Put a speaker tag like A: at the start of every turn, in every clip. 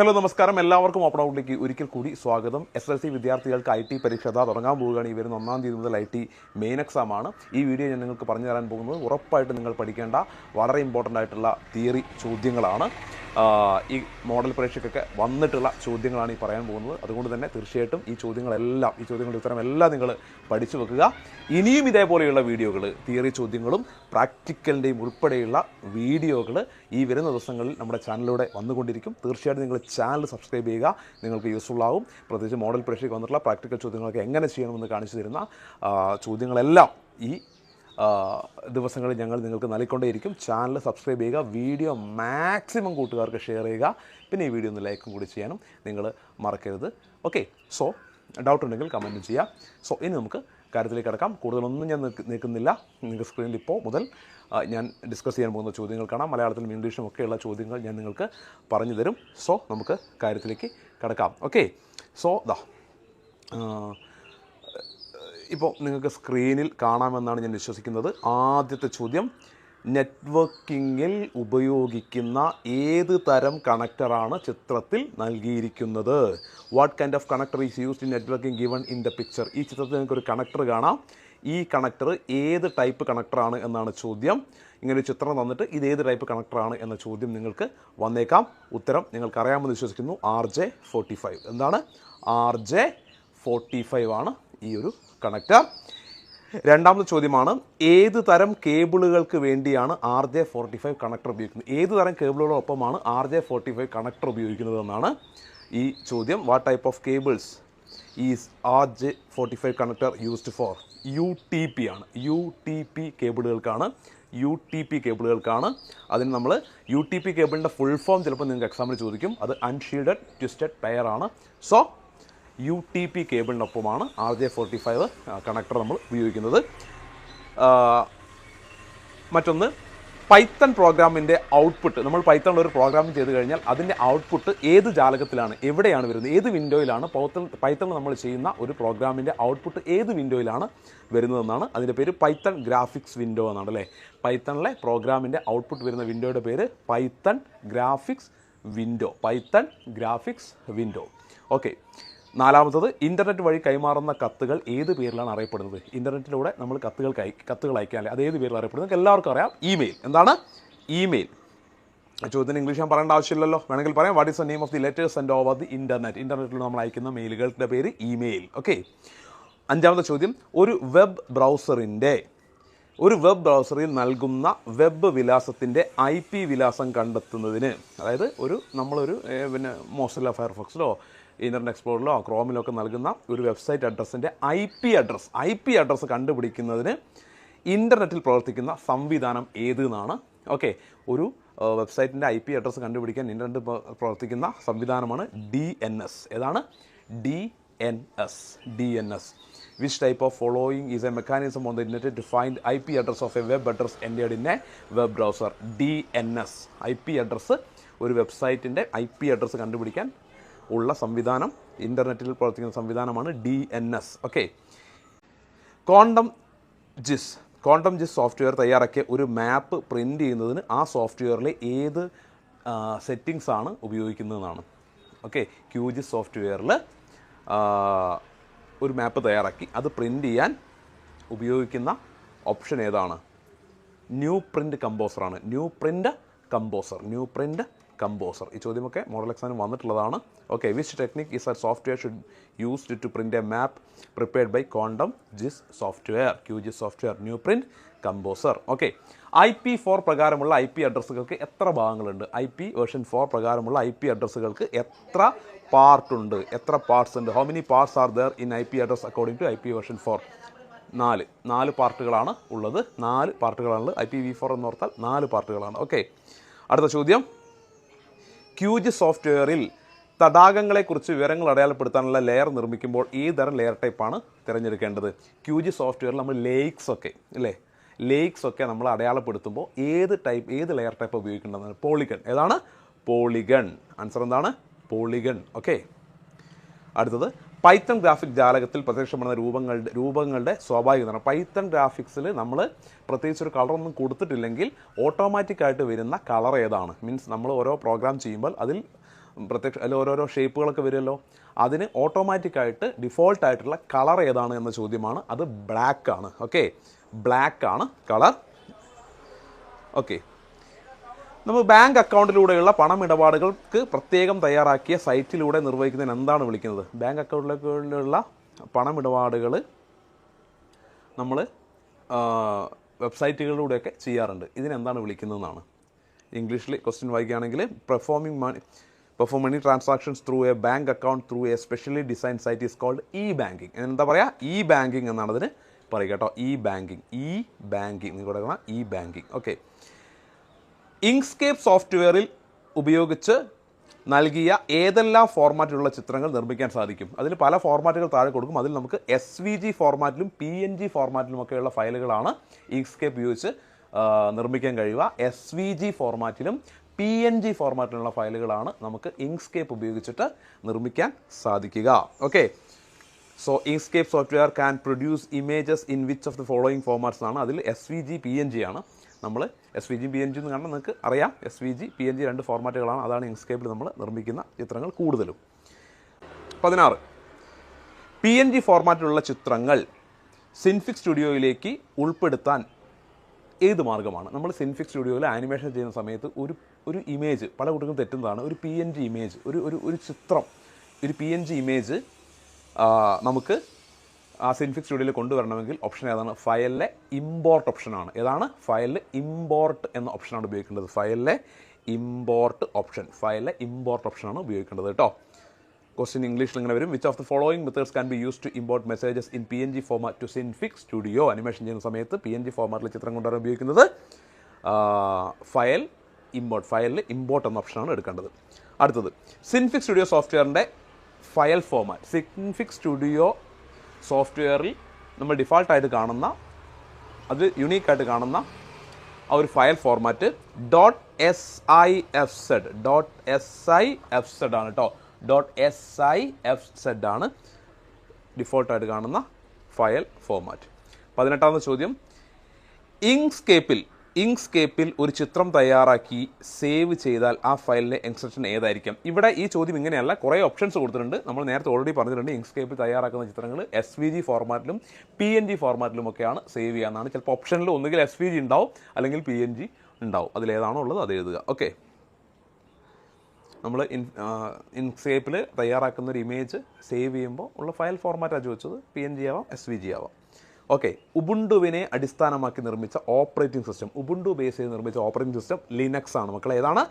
A: Hello നമസ്കാരം. എല്ലാവർക്കും open ഔട്ടിലേക്ക് ഒരിക്കൽ കൂടി സ്വാഗതം. എസ് എൽ സി വിദ്യാർത്ഥികൾക്ക് ഐ ടി പരീക്ഷ അതാ തുടങ്ങാൻ പോവുകയാണ്. ഈ വരുന്ന ഒന്നാം തീയതി മുതൽ ഐ ടി മെയിൻ എക്സാം ആണ്. ഈ വീഡിയോ ഞാൻ നിങ്ങൾക്ക് പറഞ്ഞു തരാൻ പോകുന്നത് ഉറപ്പായിട്ട് നിങ്ങൾ പഠിക്കേണ്ട വളരെ ഇമ്പോർട്ടന്റ് ആയിട്ടുള്ള തിയറി ചോദ്യങ്ങളാണ്. ഈ മോഡൽ പരീക്ഷയ്ക്കൊക്കെ വന്നിട്ടുള്ള ചോദ്യങ്ങളാണ് ഈ പറയാൻ പോകുന്നത്. അതുകൊണ്ട് തന്നെ തീർച്ചയായിട്ടും ഈ ചോദ്യങ്ങളെല്ലാം ഈ ചോദ്യങ്ങളുടെ ഉത്തരമെല്ലാം നിങ്ങൾ പഠിച്ചു വെക്കുക. ഇനിയും ഇതേപോലെയുള്ള വീഡിയോകൾ തിയറി ചോദ്യങ്ങളും പ്രാക്ടിക്കലിന്റെയും ഉൾപ്പെടെയുള്ള വീഡിയോകൾ ഈ വരുന്ന ദിവസങ്ങളിൽ നമ്മുടെ ചാനലിലൂടെ വന്നുകൊണ്ടിരിക്കും. തീർച്ചയായിട്ടും നിങ്ങൾ ചാനൽ സബ്സ്ക്രൈബ് ചെയ്യുക. നിങ്ങൾക്ക് യൂസ്ഫുൾ ആവും. പ്രത്യേകിച്ച് മോഡൽ പരീക്ഷയ്ക്ക് വന്നിട്ടുള്ള പ്രാക്ടിക്കൽ ചോദ്യങ്ങളൊക്കെ എങ്ങനെ ചെയ്യണമെന്ന് കാണിച്ചു തരുന്ന ചോദ്യങ്ങളെല്ലാം ഈ ദിവസങ്ങളിൽ ഞങ്ങൾ നിങ്ങൾക്ക് നൽകിക്കൊണ്ടേയിരിക്കും. ചാനൽ സബ്സ്ക്രൈബ് ചെയ്യുക വീഡിയോ മാക്സിമം കൂട്ടുകാർക്ക് ഷെയർ ചെയ്യുക. പിന്നെ ഈ വീഡിയോ ഒന്ന് ലൈക്കും കൂടി ചെയ്യാനും നിങ്ങൾ മറക്കരുത്. ഓക്കെ സോ ഡൗട്ട് ഉണ്ടെങ്കിൽ കമന്റ് ചെയ്യാം സോ ഇനി നമുക്ക് കാര്യത്തിലേക്ക് കിടക്കാം. കൂടുതലൊന്നും ഞാൻ നിൽക്കുന്നില്ല നിങ്ങൾക്ക് സ്ക്രീനിൽ ഇപ്പോൾ മുതൽ ഞാൻ ഡിസ്കസ് ചെയ്യാൻ പോകുന്ന ചോദ്യങ്ങൾ കാണാം. മലയാളത്തിലും ഇംഗ്ലീഷും ഒക്കെയുള്ള ചോദ്യങ്ങൾ ഞാൻ നിങ്ങൾക്ക് പറഞ്ഞു തരും. സോ നമുക്ക് കാര്യത്തിലേക്ക് കിടക്കാം. ഓക്കെ സോ ദാ ഇപ്പോൾ നിങ്ങൾക്ക് സ്ക്രീനിൽ കാണാമെന്നാണ് ഞാൻ വിശ്വസിക്കുന്നത്. ആദ്യത്തെ ചോദ്യം നെറ്റ്വർക്കിങ്ങിൽ ഉപയോഗിക്കുന്ന ഏത് തരം കണക്ടറാണ് ചിത്രത്തിൽ നൽകിയിരിക്കുന്നത്? What kind of connector is used in networking given in the picture ഈ ചിത്രത്തിൽ നിങ്ങൾക്ക് ഒരു കണക്ടർ കാണാം. ഈ കണക്ടർ ഏത് ടൈപ്പ് കണക്ടറാണ് എന്നാണ് ചോദ്യം. ഇങ്ങനെ ചിത്രം തന്നിട്ട് ഇത് ഏത് ടൈപ്പ് കണക്ടറാണ് എന്ന ചോദ്യം നിങ്ങൾക്ക് വന്നേക്കാം. ഉത്തരം നിങ്ങൾക്ക് അറിയാമെന്ന് വിശ്വസിക്കുന്നു. ആർ ജെ ഫോർട്ടി ഫൈവ് എന്താണ്? ആർ ജെ ഫോർട്ടി ഫൈവ് ആണ്. ഈ ഒരു കണക്ടർ രണ്ടാമത്തെ ചോദ്യമാണ് ഏത് തരം കേബിളുകൾക്ക് വേണ്ടിയാണ് R J forty five connector ഉപയോഗിക്കുന്നത്? ഏത് തരം കേബിളുകളോടൊപ്പമാണ് R J forty five connector ഉപയോഗിക്കുന്നത് എന്നാണ് ഈ ചോദ്യം. What type of cables is R J forty five connector used for U T P ആണ്. യു ടി പി കേബിളുകൾക്കാണ്. യു ടി പി കേബിളുകൾക്കാണ്. അതിന് നമ്മൾ യു ടി പി കേബിളിന്റെ ഫുൾ ഫോം ചിലപ്പോൾ നിങ്ങൾക്ക് എക്സാമിൽ ചോദിക്കും. അത് അൺഷീൽഡഡ് ട്വിസ്റ്റഡ് പെയർ ആണ്. So U T P കേബിളിനൊപ്പമാണ് R J forty five connector നമ്മൾ ഉപയോഗിക്കുന്നത്. മറ്റൊന്ന് പൈത്തൺ പ്രോഗ്രാമിന്റെ ഔട്ട്പുട്ട്. നമ്മൾ പൈത്തണിൽ ഒരു പ്രോഗ്രാം ചെയ്ത് കഴിഞ്ഞാൽ അതിന്റെ ഔട്ട്പുട്ട് ഏത് ജാലകത്തിലാണ് എവിടെയാണ് വരുന്നത് ഏത് വിൻഡോയിലാണ് പൈത്തൺ പൈത്തണിൽ നമ്മൾ ചെയ്യുന്ന ഒരു പ്രോഗ്രാമിന്റെ ഔട്ട്പുട്ട് ഏത് വിൻഡോയിലാണ് വരുന്നതെന്നാണ്. അതിന്റെ പേര് പൈത്തൺ ഗ്രാഫിക്സ് വിൻഡോ എന്നാണ് അല്ലേ? പൈത്തണിലെ പ്രോഗ്രാമിന്റെ ഔട്ട്പുട്ട് വരുന്ന വിൻഡോയുടെ പേര് python graphics window. Python graphics window. Okay. നാലാമത്തത് ഇന്റർനെറ്റ് വഴി കൈമാറുന്ന കത്തുകൾ ഏത് പേരിലാണ് അറിയപ്പെടുന്നത്? ഇന്റർനെറ്റിലൂടെ നമ്മൾ കത്തുകൾ കൈ കത്തുകൾ അയക്കാൻ അത് ഏത് പേരിൽ അറിയപ്പെടുന്നത്? എല്ലാവർക്കും അറിയാം. ഇമെയിൽ എന്താണ്? ഇമെയിൽ ചോദ്യത്തിന് ഇംഗ്ലീഷ് ഞാൻ പറയേണ്ട ആവശ്യമില്ലല്ലോ. വേണമെങ്കിൽ പറയാം. What is the name of the letters and over the internet ഇന്റർനെറ്റിൽ നമ്മൾ അയക്കുന്ന മെയിലുകളുടെ പേര് ഇമെയിൽ ഓക്കെ അഞ്ചാമത്തെ ചോദ്യം. ഒരു വെബ് ബ്രൗസറിന്റെ ഒരു വെബ് ബ്രൗസറിൽ നൽകുന്ന വെബ് വിലാസത്തിന്റെ ഐ പി വിലാസം കണ്ടെത്തുന്നതിന് അതായത് ഒരു നമ്മളൊരു പിന്നെ മോസില്ല ഫയർഫോക്സിലോ ഇന്റർനെറ്റ് എക്സ്പ്ലോറിലോ ക്രോമിലോ ഒക്കെ നൽകുന്ന ഒരു website അഡ്രസ്സിന്റെ I P address I P address കണ്ടുപിടിക്കുന്നതിന് ഇന്റർനെറ്റിൽ പ്രവർത്തിക്കുന്ന സംവിധാനം ഏത് എന്നാണ്. ഓക്കെ ഒരു വെബ്സൈറ്റിന്റെ ഐ പി അഡ്രസ്സ് കണ്ടുപിടിക്കാൻ ഇന്റർനെറ്റ് പ്രവർത്തിക്കുന്ന സംവിധാനമാണ് ഡി എൻ എസ്. ഏതാണ്? D N S. D N S. Which type of following is a mechanism on the internet to find I P address of a web address enter in web browser D N S I P address ഒരു വെബ്സൈറ്റിന്റെ I P address കണ്ടുപിടിക്കാൻ ഉള്ള സംവിധാനം ഇന്റർനെറ്റിൽ പ്രവർത്തിക്കുന്ന സംവിധാനമാണ് D N S okay quantum GIS quantum GIS software തയ്യാറാക്കിയ ഒരു മാപ്പ് പ്രിന്റ് ചെയ്യുന്നതിന് ആ സോഫ്റ്റ്വെയറിലെ ഏത് സെറ്റിങ്സ് ആണ് ഉപയോഗിക്കുന്നതെന്നാണ്. ഓക്കെ ക്യൂ ജിസ് സോഫ്റ്റ്വെയറിൽ ഒരു മാപ്പ് തയ്യാറാക്കി. അത് പ്രിന്റ് ചെയ്യാൻ ഉപയോഗിക്കുന്ന ഓപ്ഷൻ ഏതാണ്? New print കമ്പോസറാണ്. New print composer. New print composer ഈ ചോദ്യമൊക്കെ മോഡൽ എക്സാമിന് വന്നിട്ടുള്ളതാണ്. Okay which technique is our software should used to print a map prepared by quantum GIS software Q GIS software new print composer okay I P four പ്രകാരമുള്ള I P അഡ്രസ്സുകൾക്ക് എത്ര ഭാഗങ്ങളുണ്ട്? I P version four പ്രകാരമുള്ള I P അഡ്രസ്സുകൾക്ക് എത്ര പാർട്ടുണ്ട് എത്ര parts ഉണ്ട്? How many parts are there in I P address according to I P version four നാല്. നാല് പാർട്ടുകളാണ് ഉള്ളത്. നാല് പാർട്ടുകളാണ് ഐ പി വി ഫോർ എന്ന് ഓർത്താൽ നാല് പാർട്ടുകളാണ്. ഓക്കെ അടുത്ത ചോദ്യം. ക്യൂജ് സോഫ്റ്റ്വെയറിൽ തടാകങ്ങളെക്കുറിച്ച് വിവരങ്ങൾ അടയാളപ്പെടുത്താനുള്ള ലെയർ നിർമ്മിക്കുമ്പോൾ ഈ തരം ലെയർ ടൈപ്പാണ് തിരഞ്ഞെടുക്കേണ്ടത്. ക്യൂജി സോഫ്റ്റ്വെയറിൽ നമ്മൾ ലേക്സ് ഒക്കെ അല്ലേ ലേക്സ് ഒക്കെ നമ്മൾ അടയാളപ്പെടുത്തുമ്പോൾ ഏത് ടൈപ്പ് ഏത് ലെയർ ടൈപ്പ് ഉപയോഗിക്കേണ്ടതാണ് പോളിഗൺ ഏതാണ്? പോളിഗൺ ആൻസർ എന്താണ്? പോളിഗൺ ഓക്കെ അടുത്തത് പൈത്തൺ ഗ്രാഫിക് ജാലകത്തിൽ പ്രത്യക്ഷപ്പെടുന്ന രൂപങ്ങളുടെ രൂപങ്ങളുടെ നിറം പൈത്തൺ ഗ്രാഫിക്സിൽ നമ്മൾ പ്രത്യേകിച്ച് ഒരു കളറൊന്നും കൊടുത്തിട്ടില്ലെങ്കിൽ ഓട്ടോമാറ്റിക്കായിട്ട് വരുന്ന കളർ ഏതാണ്? മീൻസ് നമ്മൾ ഓരോ പ്രോഗ്രാം ചെയ്യുമ്പോൾ അതിൽ പ്രത്യക്ഷ അതിൽ ഓരോരോ ഷേപ്പുകളൊക്കെ വരുമല്ലോ. അതിന് ഓട്ടോമാറ്റിക്കായിട്ട് ഡിഫോൾട്ട് ആയിട്ടുള്ള കളർ ഏതാണ് എന്ന ചോദ്യമാണ്. അത് ബ്ലാക്ക് ആണ്. ഓക്കെ ബ്ലാക്ക് ആണ് കളർ ഓക്കെ നമ്മൾ ബാങ്ക് അക്കൗണ്ടിലൂടെയുള്ള പണമിടപാടുകൾക്ക് പ്രത്യേകം തയ്യാറാക്കിയ സൈറ്റിലൂടെ നിർവഹിക്കുന്നതിന് എന്താണ് വിളിക്കുന്നത്? ബാങ്ക് അക്കൗണ്ടിലേക്കുള്ള പണമിടപാടുകൾ നമ്മൾ വെബ്സൈറ്റുകളിലൂടെയൊക്കെ ചെയ്യാറുണ്ട്. ഇതിനെന്താണ് വിളിക്കുന്നതെന്നാണ്. ഇംഗ്ലീഷിൽ ക്വസ്റ്റ്യൻ വായിക്കുകയാണെങ്കിൽ performing money perform money transactions through a bank account through a specially design site is called e banking എന്താ പറയുക ഇ ബാങ്കിങ് എന്നാണ് അതിന് പറയുക കേട്ടോ. ഇ ബാങ്കിങ് ഇ ബാങ്കിങ് നിങ്ങൾ കൊടുക്കണം ഇ ബാങ്കിങ് ഓക്കെ ഇങ്സ്കേപ്പ് സോഫ്റ്റ്വെയറിൽ ഉപയോഗിച്ച് നൽകിയ ഏതെല്ലാം ഫോർമാറ്റിലുള്ള ചിത്രങ്ങൾ നിർമ്മിക്കാൻ സാധിക്കും. അതിൽ പല ഫോർമാറ്റുകൾ താഴെ കൊടുക്കും. അതിൽ നമുക്ക് എസ് വി ജി ഫോർമാറ്റിലും പി എൻ ജി ഫോർമാറ്റിലുമൊക്കെയുള്ള ഫയലുകളാണ് ഇങ്സ്കേപ്പ് ഉപയോഗിച്ച് നിർമ്മിക്കാൻ കഴിയുക. എസ് വി ജി ഫോർമാറ്റിലും പി എൻ ജി ഫോർമാറ്റിലുള്ള ഫയലുകളാണ് നമുക്ക് ഇങ്സ്കേപ്പ് ഉപയോഗിച്ചിട്ട് നിർമ്മിക്കാൻ സാധിക്കുക. Okay so Inkscape software can produce images in which of the following formats ആണ് അതിൽ S V G P N G ആണ്. നമ്മൾ S V G P N G എന്ന് കണ്ടാൽ നിങ്ങൾക്ക് അറിയാം. S V G P N G രണ്ട് ഫോർമാറ്റുകളാണ് അതാണ് ഇങ്സ്കേപ്പിൽ നമ്മൾ നിർമ്മിക്കുന്ന ചിത്രങ്ങൾ കൂടുതലും. പതിനാറ്. പി എൻ ജി ഫോർമാറ്റിലുള്ള ചിത്രങ്ങൾ സിൻഫിക് സ്റ്റുഡിയോയിലേക്ക് ഉൾപ്പെടുത്താൻ ഏത് മാർഗമാണ് നമ്മൾ സിൻഫിക് സ്റ്റുഡിയോയിൽ ആനിമേഷൻ ചെയ്യുന്ന സമയത്ത് ഒരു ഒരു ഇമേജ് പല കുട്ടികളും തെറ്റുന്നതാണ്. ഒരു പി എൻ ജി ഇമേജ് ഒരു ഒരു ഒരു ചിത്രം ഒരു പി എൻ ജി ഇമേജ് നമുക്ക് ആ സിൻഫിക് സ്റ്റുഡിയോയിൽ കൊണ്ടുവരണമെങ്കിൽ ഓപ്ഷൻ ഏതാണ്? ഫയലിലെ ഇമ്പോർട്ട് ഓപ്ഷനാണ് ഏതാണ്? ഫയലിൽ ഇമ്പോർട്ട് എന്ന ഓപ്ഷനാണ് ഉപയോഗിക്കേണ്ടത്. ഫയലിലെ ഇമ്പോർട്ട് ഓപ്ഷൻ ഫയലിലെ ഇമ്പോർട്ട് ഓപ്ഷനാണ് ഉപയോഗിക്കേണ്ടത് കേട്ടോ. ക്വസ്റ്റ്യൻ ഇംഗ്ലീഷിൽ ഇങ്ങനെ വരും. Which of the following methods can be use to import messages in P N G format to Synfig studio animation ചെയ്യുന്ന സമയത്ത് പി എൻ ജി ഫോമാറ്റിൽ ചിത്രം കൊണ്ടുവരാൻ ഉപയോഗിക്കുന്നത്. ഫയൽ ഇമ്പോർട്ട് ഫയലിൽ ഇമ്പോർട്ട് എന്ന ഓപ്ഷനാണ് എടുക്കേണ്ടത്. അടുത്തത് സിൻഫിക് സ്റ്റുഡിയോ സോഫ്റ്റ്വെയറിന്റെ ഫയൽ ഫോമാറ്റ് സിൻഫിക് സ്റ്റുഡിയോ സോഫ്റ്റ്വെയറിൽ നമ്മൾ ഡിഫാൾട്ടായിട്ട് കാണുന്ന അത് യുണീക്കായിട്ട് കാണുന്ന ആ ഒരു file format dot S I F Z dot S I F Z ആണ് കേട്ടോ dot S I F Z ആണ് ഡിഫോൾട്ടായിട്ട് കാണുന്ന ഫയൽ ഫോർമാറ്റ്. പതിനെട്ടാമത്തെ ചോദ്യം ഇങ്സ്കേപ്പിൽ ഇങ്സ്കേപ്പിൽ ഒരു ചിത്രം തയ്യാറാക്കി സേവ് ചെയ്താൽ ആ ഫയലിലെ എക്സ്റ്റൻഷൻ ഏതായിരിക്കും? ഇവിടെ ഈ ചോദ്യം ഇങ്ങനെയല്ല. കുറേ ഓപ്ഷൻസ് കൊടുത്തിട്ടുണ്ട്. നമ്മൾ നേരത്തെ ഓൾറെഡി പറഞ്ഞിട്ടുണ്ട് ഇങ്സ്കേപ്പിൽ തയ്യാറാക്കുന്ന ചിത്രങ്ങൾ എസ് വി ജി ഫോർമാറ്റിലും പി എൻ ജി ഫോർമാറ്റിലും ഒക്കെയാണ് സേവ് ചെയ്യാന്നാണ്. ചിലപ്പോൾ ഓപ്ഷനിൽ ഒന്നുകിൽ എസ് വി ജി ഉണ്ടാവും അല്ലെങ്കിൽ പി എൻ ജി ഉണ്ടാവും. അതിലേതാണോ ഉള്ളത് അത് എഴുതുക. ഓക്കെ നമ്മൾ ഇൻ ഇൻസ്കേപ്പിൽ തയ്യാറാക്കുന്ന ഒരു ഇമേജ് സേവ് ചെയ്യുമ്പോൾ ഉള്ള ഫയൽ ഫോർമാറ്റാണ് ചോദിച്ചത് പി എൻ ജി ആവാം എസ് വി ജി ആവാം. ഓക്കെ ഉബുണ്ടുവിനെ അടിസ്ഥാനമാക്കി നിർമ്മിച്ച ഓപ്പറേറ്റിംഗ് സിസ്റ്റം. ഉബുണ്ടു ബേസ് ചെയ്ത് നിർമ്മിച്ച ഓപ്പറേറ്റിംഗ് സിസ്റ്റം ലിനക്സ് ആണ്. മക്കളെ ഏതാണ്?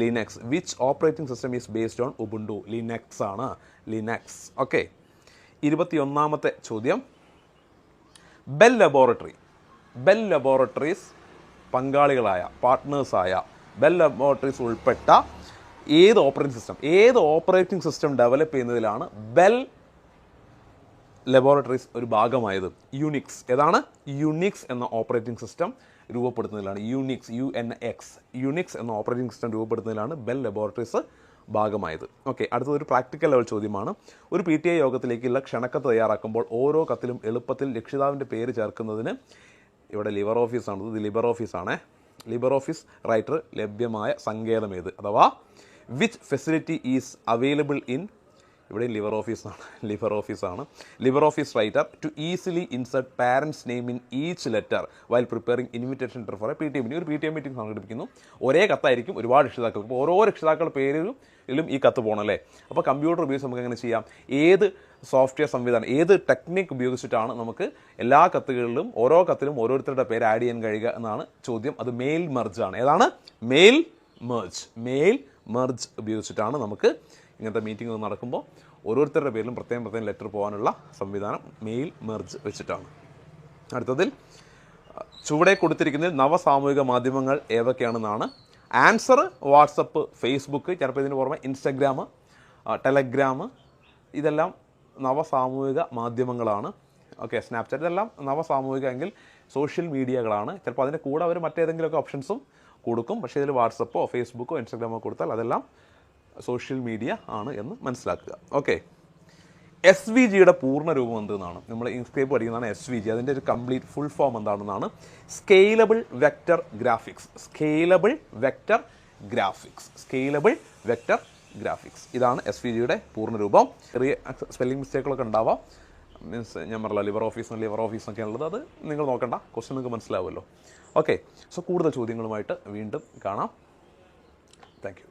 A: Linux which operating system is based on Ubuntu Linux ആണ്. ലിനക്സ് ഓക്കെ ഇരുപത്തിയൊന്നാമത്തെ ചോദ്യം. ബെൽ ലബോറട്ടറി ബെൽ ലബോറട്ടറീസ് പങ്കാളികളായ പാർട്ട്നേഴ്സായ ബെൽ ലബോറട്ടറീസ് ഉൾപ്പെട്ട ഏത് ഓപ്പറേറ്റിംഗ് സിസ്റ്റം ഏത് ഓപ്പറേറ്റിംഗ് സിസ്റ്റം ഡെവലപ്പ് ചെയ്യുന്നതിലാണ് ബെൽ ലബോറട്ടറീസ് ഒരു ഭാഗമായത് യുണിക്സ് ഏതാണ്? യുണിക്സ് എന്ന operating system രൂപപ്പെടുത്തുന്നതിലാണ്. Unix U N X Unix എന്ന ഓപ്പറേറ്റിംഗ് സിസ്റ്റം രൂപപ്പെടുത്തുന്നതിലാണ് ബെൽ ലബോറട്ടറീസ് ഭാഗമായത്. ഓക്കെ അടുത്തത് ഒരു പ്രാക്ടിക്കൽ ലെവൽ ചോദ്യമാണ്. ഒരു പി ടി ഐ യോഗത്തിലേക്കുള്ള ക്ഷണക്കത്ത് തയ്യാറാക്കുമ്പോൾ ഓരോ കത്തിലും എളുപ്പത്തിൽ രക്ഷിതാവിന്റെ പേര് ചേർക്കുന്നതിന് ഇവിടെ ലിബർ ഓഫീസാണ് ഇത് ലിബർ ഓഫീസാണേ ലിബർ ഓഫീസ് റൈറ്റർ ലഭ്യമായ സങ്കേതം ഏത്? അഥവാ which facility is available in ഇവിടെ ലിവർ ഓഫീസാണ് ലിവർ ഓഫീസാണ് liver office writer to easily insert parents name in each letter while preparing invitation letter for a P T M ഒരു പി ടി എം മീറ്റിംഗ് സംഘടിപ്പിക്കുന്നു. ഒരേ കത്തായിരിക്കും ഒരുപാട് രക്ഷിതാക്കൾക്ക് അപ്പോൾ ഓരോ രക്ഷിതാക്കളുടെ പേരിലും ഈ കത്ത് പോകണം അല്ലേ? അപ്പോൾ കമ്പ്യൂട്ടർ ഉപയോഗിച്ച് നമുക്ക് എങ്ങനെ ചെയ്യാം? ഏത് സോഫ്റ്റ്വെയർ സംവിധാനം ഏത് ടെക്നിക് ഉപയോഗിച്ചിട്ടാണ് നമുക്ക് എല്ലാ കത്തുകളിലും ഓരോ കത്തിലും ഓരോരുത്തരുടെ പേര് ആഡ് ചെയ്യാൻ കഴിയുക എന്നാണ് ചോദ്യം. അത് മെയിൽ മെർജ് ആണ്. ഏതാണ്? മെയിൽ മെർജ് മെയിൽ മെർജ് ഉപയോഗിച്ചിട്ടാണ് നമുക്ക് ഇങ്ങനത്തെ മീറ്റിംഗ് നടക്കുമ്പോൾ ഓരോരുത്തരുടെ പേരിലും പ്രത്യേകം പ്രത്യേകം ലെറ്റർ പോകാനുള്ള സംവിധാനം മെയിൽ മെർജ് വെച്ചിട്ടാണ്. അടുത്തതിൽ ചുവടെ കൊടുത്തിരിക്കുന്നതിൽ നവസാമൂഹിക മാധ്യമങ്ങൾ ഏതൊക്കെയാണെന്നാണ്. ആൻസർ വാട്സപ്പ് ഫേസ്ബുക്ക് ചിലപ്പോൾ ഇതിന് പുറമെ ഇൻസ്റ്റഗ്രാം ടെലഗ്രാം ഇതെല്ലാം നവസാമൂഹിക മാധ്യമങ്ങളാണ്. ഓക്കെ സ്നാപ്ചാറ്റ് ഇതെല്ലാം നവസാമൂഹിക എങ്കിൽ സോഷ്യൽ മീഡിയകളാണ് ചിലപ്പോൾ അതിന്റെ കൂടെ അവർ മറ്റേതെങ്കിലുമൊക്കെ ഓപ്ഷൻസും കൊടുക്കും. പക്ഷേ ഇതിൽ വാട്സപ്പോ ഫേസ്ബുക്കോ ഇൻസ്റ്റഗ്രാമോ കൊടുത്താൽ അതെല്ലാം സോഷ്യൽ മീഡിയ ആണ് എന്ന് മനസ്സിലാക്കുക. ഓക്കെ എസ് വി ജിയുടെ പൂർണ രൂപം എന്താണ് നമ്മൾ ഇൻസ്ക്രൈബ് പഠിക്കുന്നതാണ് എസ് വി ജി അതിന്റെ ഒരു കംപ്ലീറ്റ് ഫുൾ ഫോം എന്താണെന്നാണ്? Scalable vector graphics scalable vector graphics scalable vector graphics ഇതാണ് എസ് വി ജിയുടെ പൂർണ രൂപം. ചെറിയ സ്പെല്ലിംഗ് മിസ്റ്റേക്കുകളൊക്കെ ഉണ്ടാവാം. മീൻസ് ഞാൻ പറഞ്ഞില്ല ലിവർ ഓഫീസ് ലിവർ ഓഫീസ് ഒക്കെ ഉള്ളത്. അത് നിങ്ങൾ നോക്കണ്ട. ക്വസ്റ്റ്യൻ നിങ്ങൾക്ക് മനസ്സിലാവുമല്ലോ. ഓക്കെ സോ കൂടുതൽ ചോദ്യങ്ങളുമായിട്ട് വീണ്ടും കാണാം. താങ്ക്